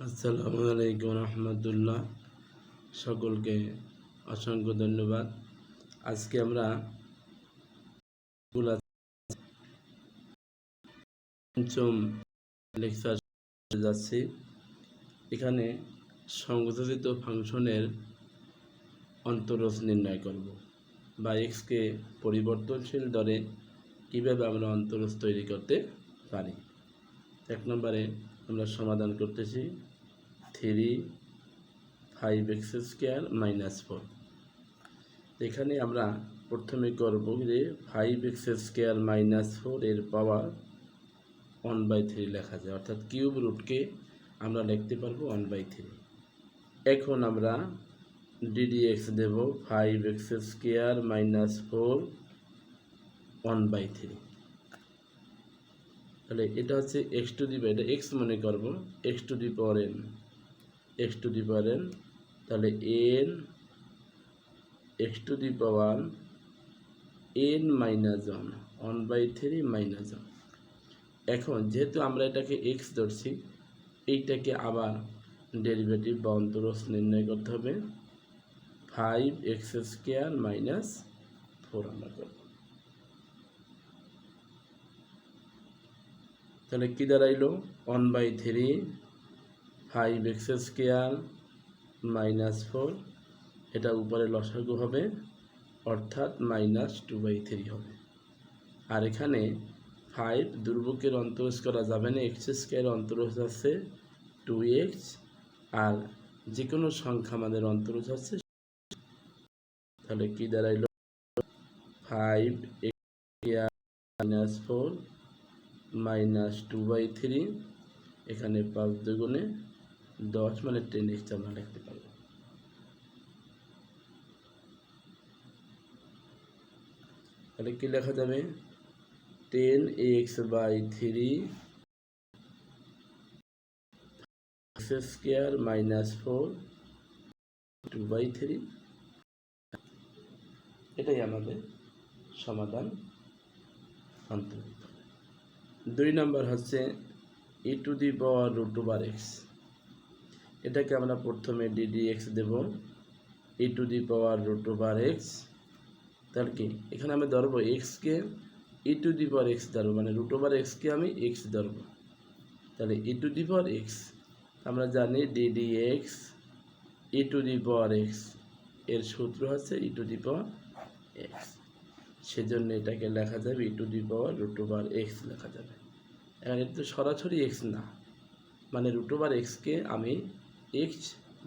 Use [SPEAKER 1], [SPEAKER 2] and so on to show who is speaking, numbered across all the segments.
[SPEAKER 1] আসসালামু আলাইকুম রহমতুল্লাহ। সকলকে অসংখ্য ধন্যবাদ। আজকে আমরা পঞ্চম লেকচার যাচ্ছি। এখানে সংযোজিত ফাংশনের অন্তরজ নির্ণয় করব। বা এক্সকে পরিবর্তনশীল দরে কীভাবে আমরা অন্তরজ তৈরি করতে পারি? এক নম্বরে আমরা সমাধান করতেছি three five x square minus four. এখানে আমরা প্রথমে করব যে five x square minus four এর পাওয়ার ওয়ান বাই থ্রি লেখা যায়। অর্থাৎ কিউব রুটকে আমরা লিখতে পারব ওয়ান বাই থ্রি। এখন আমরা d d x Dev five x square minus four one by three. তাহলে এটা হচ্ছে এক্স টু দি এটা এক্স মনে করব x to the power n x to the power n তাহলে n x to the power n minus one one by three minus one এখন যেহেতু আমরা এটাকে এক্স ধরছি, এইটাকে আবার ডেরিভেটিভ বা অন্তরস নির্ণয় করতে হবে। Five x square minus four আমরা করব। তাহলে কী দাঁড়াইলো? One by three five x square minus four এটা উপরে লসাগু হবে, অর্থাৎ মাইনাস টু বাই থ্রি হবে। আর এখানে ফাইভ দুর্ভোগের অন্তরজ করা যাবে না এক্স স্কোয়ার অন্তরজ আছে টু এক্স আর যে কোনো সংখ্যা আমাদের অন্তরজ আছে, তাহলে কী দাঁড়াইলো? Five x minus four minus two by three এখানে পাঁচ দুগুণে দশ মানে টেন এক্স আমরা লিখতে পারব। তাহলে কি লেখা যাবে? Ten x by three square minus four two by three এটাই আমাদের সমাধান। অন্তর্ভুক্ত। দুই নম্বর হচ্ছে e to the power root over x এটাকে আমরা প্রথমে d d x Dev. E to the power root over x তাহলে কি? এখানে আমি ধরবো এক্সকে ই টু দি পাওয়ার এক্স ধরবো মানে রুট ওভার এক্সকে আমি এক্স ধরবো। তাহলে ই টু দি পাওয়ার এক্স আমরা জানি d d x e to the power এক্সের সূত্র হচ্ছে e to the power x সেজন্য এটাকে লেখা যাবে e to the power root over x লেখা যাবে। এখন এটা তো সরাসরি এক্স না। মানে রুট ওভার এক্সকে আমি এক্স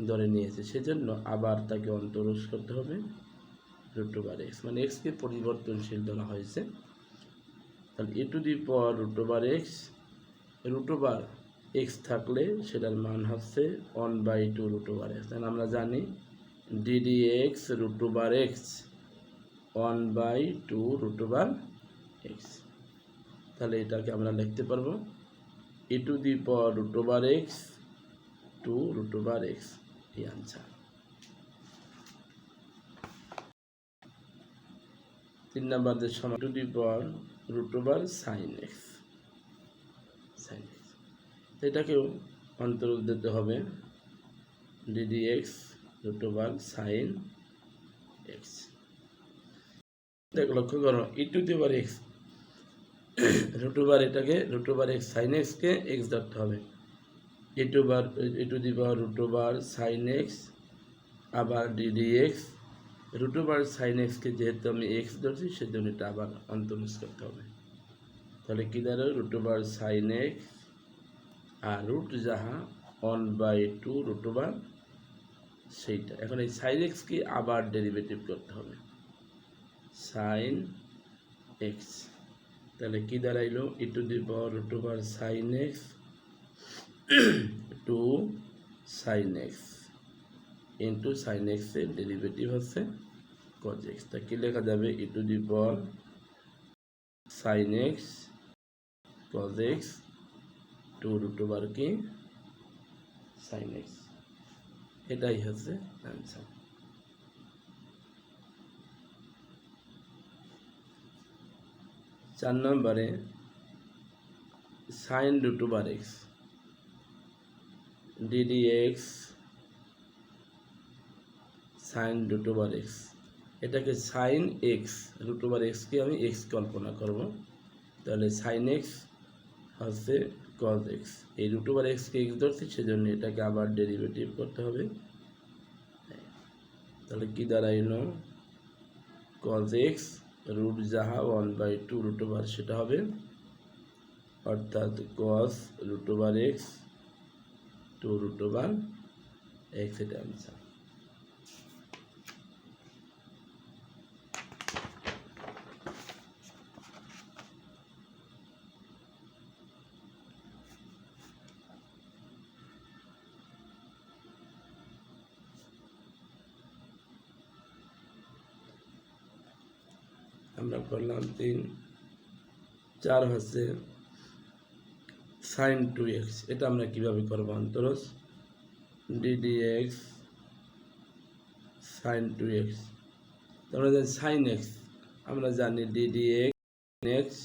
[SPEAKER 1] ধরে নিয়েছি, সেজন্য আবার তাকে অন্তরস করতে হবে রুট ওভার এক্স মানে এক্সকে পরিবর্তনশীল ধরা হয়েছে। তাহলে e to the power root over x root over x থাকলে সেটার মান হচ্ছে one by two root over x আমরা জানি d d x root over x one by two root over x তাহলে এটাকে আমরা লিখতে পারব e to the power root over x two root over x এই আনসার তিন নাম্বার যে সমান to the power root over sine x sine x এটাকেও অন্তর্ভুক্ত দিতে হবে d d x root over sine x দেখ লক্ষ্য করো e to the power x root over এটাকে রুট ওভার এক্স সাইন এক্সকে এক্স ধরতে হবে। E to bar e to the power root over sine x আবার d d x root over sine এক্সকে যেহেতু আমি এক্স ধরছি, সেজন্য এটা আবার অন্তর্নিস করতে হবে। তাহলে কী দাঁড়ায় রুট ওভার সাইন এক্স আর রুট যাহা one by two root over সেইটা। এখন এই সাইন এক্সকে আবার ডেরিভেটিভ করতে হবে। Sine x. তাহলে কি দাঁড়াইলো? E to the power root over sine x two sine x into sine এক্সের ডেরিভেটিভ হচ্ছে কজ এক্স তা কী লেখা যাবে? E to the power sine x cos x two root over কি? সাইন এক্স এটাই হচ্ছে অ্যান্সার চার নম্বরে sine root over x d d x sine root over x এটাকে সাইন এক্স রুট ওভার এক্সকে আমি এক্স কল্পনা করব। তাহলে সাইন এক্স হচ্ছে কজ এক্স এই রুট ওভার এক্সকে এক্স ধরছি, সেজন্য এটাকে আবার ডেরিভেটিভ করতে হবে। তাহলে কি দাঁড়াইল? কজ এক্স রুট যাহা one by two root over সেটা হবে, অর্থাৎ cos root over x two root over x এটা আনসার আমরা করলাম তিন, চার হচ্ছে সাইন টু এক্স এটা আমরা কীভাবে করব অন্তরস? D d x sine two x তারপরে জানি সাইন এক্স আমরা জানি d d x x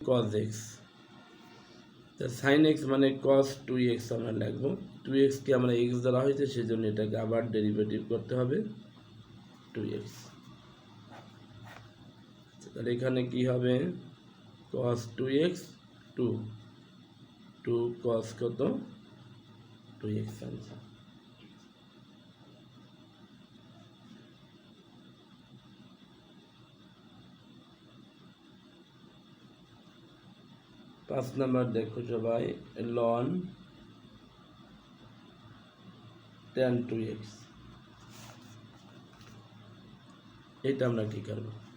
[SPEAKER 1] cos x তা সাইন এক্স মানে কস টু এক্স আমরা লিখব। টু এক্সকে আমরা এক্স ধরা হয়েছে, সেজন্য এটাকে আবার ডেরিভেটিভ করতে হবে টু এক্স তাহলে এখানে কি হবে? cos 2x 2 2 cos কত? 2x আনসার পাঁচ নাম্বার দেখো সবাই লন টেন টু এক্স এটা আমরা কি করব?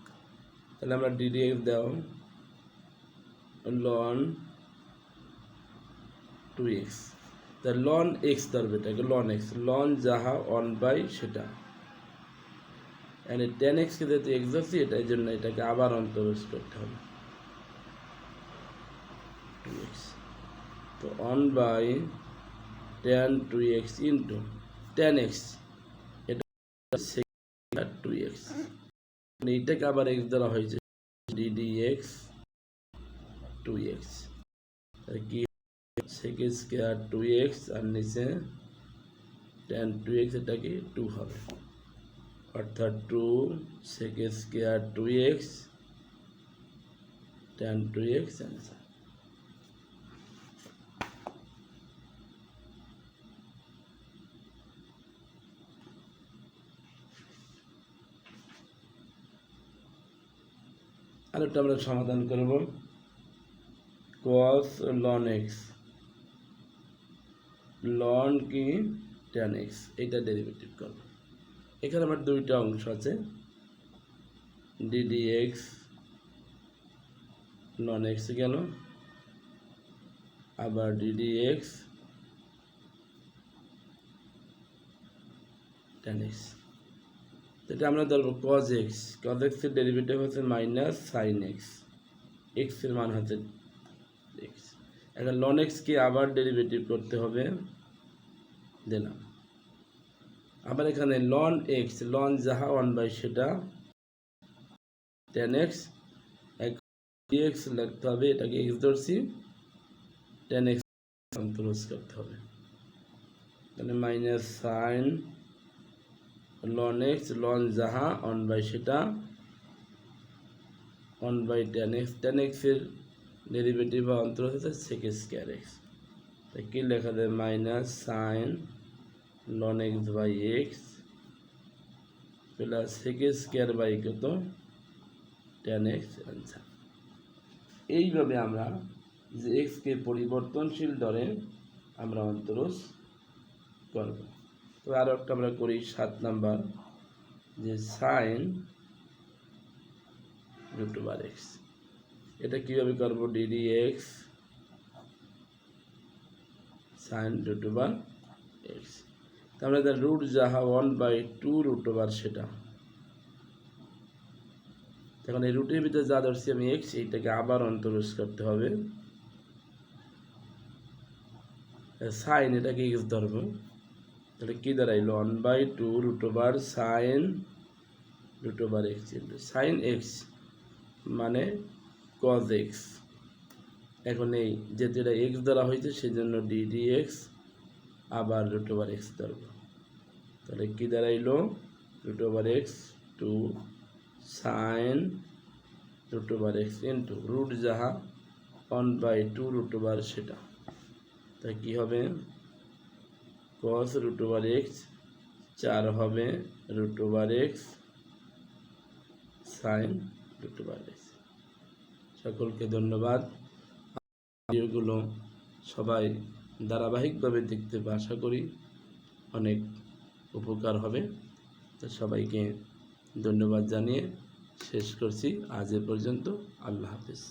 [SPEAKER 1] তাহলে আমরা ডিডিএক্স দাও লন টু এক্স তা লন এক্স ধরবে এটাকে লন এক্স লন যাহা অন বাই সেটা। মানে টেন এক্সকে যেহেতু এক্স ধরছি, এটা এই জন্য এটাকে আবার অন্তরস করতে হবে। টু এক্স তো on by tan two x into tan x এটা টু এক্স এইটাকে আবার এক্স দ্বারা হয়েছে ডিডি এক্স টু এক্স কি সেকে স্কোয়ার টু এক্স আর নিচে টেন টু এক্স এটা কি টু হবে। অর্থাৎ two sec square two x tan two x answer আরেকটা আমরা সমাধান করব। cos ln x ln কি? tan x এটা ডেরিভেটিভ করব। এখানে আমার দুইটা অংশ আছে। ddx ln x গেল। আবার ddx tan x এটা আমরা ধরবো কজ এক্স কজ এক্সের ডেরিভেটিভ হচ্ছে মাইনাস সাইন এক্স এক্সের মান হচ্ছে এক্স এখন লন এক্সকে আবার ডেরিভেটিভ করতে হবে, দিলাম। আবার এখানে লন এক্স লন যাহা ওয়ান বাই সেটা টেন এক্স এক্স লিখতে হবে, এটাকে এক্স ধরছি টেন এক্স করতে হবে। তাহলে minus sine ln x ln যাহা অন বাই সেটা one by tan x tan এক্সের ডেরিভেটিভ বা অন্তর হচ্ছে সেক স্কোয়ার এক্স তাই কী লেখা যায়? Minus sine ln x by x plus sec square by কত? টেন এক্স অ্যান্সার এইভাবে আমরা যে এক্সকে পরিবর্তনশীল ধরে আমরা অন্তরস করব। তো আরও একটা আমরা করি, সাত নাম্বার, যে সাইন রুট ওভার এক্স এটা কীভাবে করব? D d x sine root over x তাহলে তার রুট যাহা one by two root over সেটা। তখন এই রুটের ভিতরে যা ধরছি আমি এক্স এইটাকে আবার অন্তরস করতে হবে। সাইন এটাকে এক্স ধরবো। তাহলে কী দাঁড়াইলো? One by two root over sine root over x sine x মানে কজ এক্স এখন এই যেহেতু এটা এক্স দ্বারা হয়েছে সেই জন্য ডি ডি এক্স আবার রুট ওভার এক্স ধরবো। তাহলে কী দাঁড়াইলো? Root over x two sine root over x into root যাহা one by two root over সেটা। তাই কী হবে? কস রুট ওভার এক্স চার হবে root over x sine root over x সকলকে ধন্যবাদ। ভিডিওগুলো সবাই ধারাবাহিকভাবে দেখতে আশা করি অনেক উপকার হবে। তো সবাইকে ধন্যবাদ জানিয়ে শেষ করছি। আজ এ পর্যন্ত আল্লাহ হাফিজ।